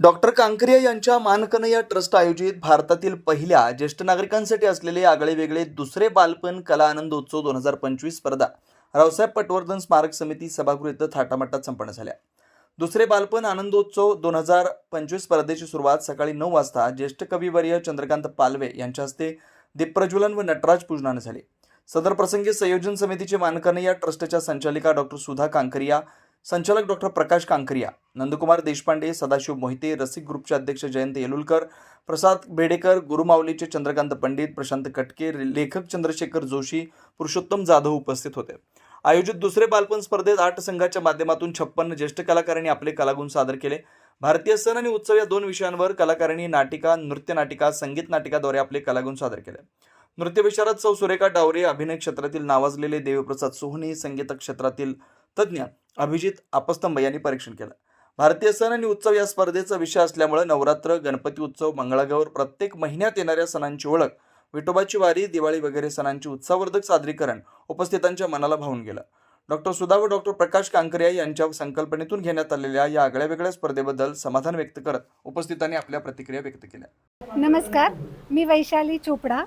Doctor Kankariya यांच्या मानकनया trust आयोजित भारतातील पहिल्या ज्येष्ठ नागरिकांसाठी असलेले आगळे वेगळे दुसरे बालपण कला आनंद उत्सव दोन हजार पंचवीस स्पर्धा रावसाहेब पटवर्धन स्मारक समिती सभागृह इथं थाटामाटात संपन्न झाल्या. दुसरे बालपण आनंदोत्सव दोन हजार पंचवीस स्पर्धेची सुरुवात सकाळी नऊ वाजता ज्येष्ठ कविवर्य चंद्रकांत पालवे यांच्या हस्ते दीपप्रज्वलन व नटराज पूजनानं झाले. सदर प्रसंगी संयोजन समितीचे मानकनया ट्रस्टच्या संचालिका डॉक्टर सुधा कांकरिया संचालक डॉक्टर प्रकाश कांकरिया नंदकुमार देशपांडे सदाशिव मोहिते रसिक ग्रुपचे अध्यक्ष जयंत येलुलकर प्रसाद बेडेकर गुरुमाऊलीचे चंद्रकांत पंडित प्रशांत कटके लेखक चंद्रशेखर जोशी पुरुषोत्तम जाधव उपस्थित होते. आयोजित दुसरे बालपण स्पर्धेत आठ संघाच्या माध्यमातून छप्पन्न ज्येष्ठ कलाकारांनी आपले कलागुण सादर केले. भारतीय सण आणि उत्सव या दोन विषयांवर कलाकारांनी नाटिका नृत्य नाटिका संगीत नाटिकाद्वारे आपले कलागुण सादर केले. नृत्यविशारद सौ सुरेखा डावरे अभिनय क्षेत्रातील नावाजलेले देवप्रसाद सोहनी संगीत क्षेत्रातील तज्ज्ञ अभिजित आपस्तंभ यांनी परीक्षण केलं. भारतीय सण आणि उत्सव या स्पर्धेचा विषय असल्यामुळे नवरात्र गणपती उत्सव मंगळागौर प्रत्येक महिन्यात येणाऱ्या सणांची ओळख विठोबाची वारी दिवाळी वगैरे सणांची उत्साहवर्धक सादरीकरण उपस्थितांच्या मनाला भावून गेलं. डॉक्टर सुधा व डॉक्टर प्रकाश कांकरिया यांच्या संकल्पनेतून घेण्यात आलेल्या या आगळ्या वेगळ्या स्पर्धेबद्दल समाधान व्यक्त करत उपस्थितांनी आपल्या प्रतिक्रिया व्यक्त केल्या. नमस्कार मी वैशाली चोपडा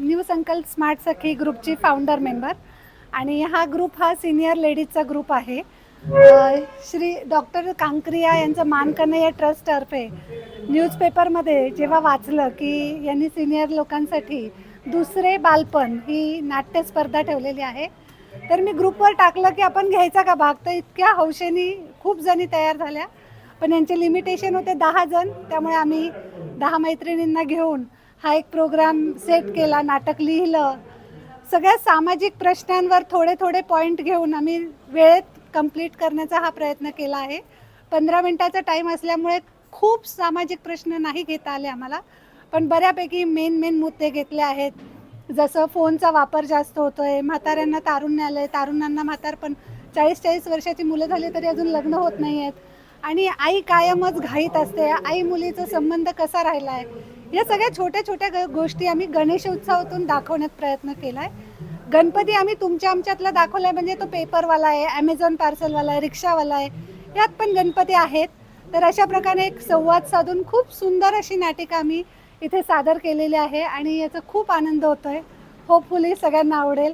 न्यू संकल्प स्मार्ट सखी ग्रुपची फाउंडर मेंबर आणि हा ग्रुप हा सिनियर लेडीजचा ग्रुप आहे. अ, श्री डॉक्टर कांकरिया यांचं मानकनया ट्रस्टतर्फे न्यूजपेपरमध्ये जेव्हा वाचलं की यांनी सिनियर लोकांसाठी दुसरे बालपण ही नाट्यस्पर्धा ठेवलेली आहे तर मी ग्रुपवर टाकलं की आपण घ्यायचा का भाग? तर इतक्या हौशेनी खूप जणी तयार झाल्या. पण यांचे लिमिटेशन होते दहा जण त्यामुळे आम्ही दहा मैत्रिणींना घेऊन हा एक प्रोग्राम सेट केला नाटक लिहिलं. सगळ्या सामाजिक प्रश्नांवर थोडे थोडे पॉईंट घेऊन आम्ही वेळेत कंप्लीट करण्याचा हा प्रयत्न केला आहे. पंधरा मिनटाचा टाईम असल्यामुळे खूप सामाजिक प्रश्न नाही घेता आले आम्हाला. पण बऱ्यापैकी मेन मेन मुद्दे घेतले आहेत. जसं फोनचा वापर जास्त होतो आहे म्हाताऱ्यांना तारुण्य आलं आहे तारुणांना म्हातारपण चाळीस चाळीस वर्षाची मुलं झाली तरी अजून लग्न होत नाही आहेत आणि आई कायमच घाईत असते. आई मुलीचा संबंध कसा राहिला आहे या सगळ्या छोट्या छोट्या ग- गोष्टी आम्ही गणेश उत्सवातून दाखवण्यात प्रयत्न केला आहे गणपती आम्ही तुमच्या आमच्यातला दाखवला आहे म्हणजे तो पेपरवाला आहे ॲमेझॉन पार्सलवाला आहे रिक्षावाला आहे यात पण गणपती आहेत. तर अशा प्रकारे एक संवाद साधून खूप सुंदर अशी नाटिका आम्ही इथे सादर केलेली आहे आणि याचा खूप आनंद होतो आहे होपफुली सगळ्यांना आवडेल.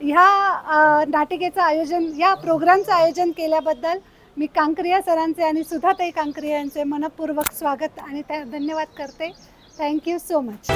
ह्या नाटिकेचं आयोजन या प्रोग्रामचं आयोजन केल्याबद्दल मी कांकरिया सरांचे आणि सुधाताई कांक्रिया यांचे मनपूर्वक स्वागत आणि त्या धन्यवाद करते. Thank you so much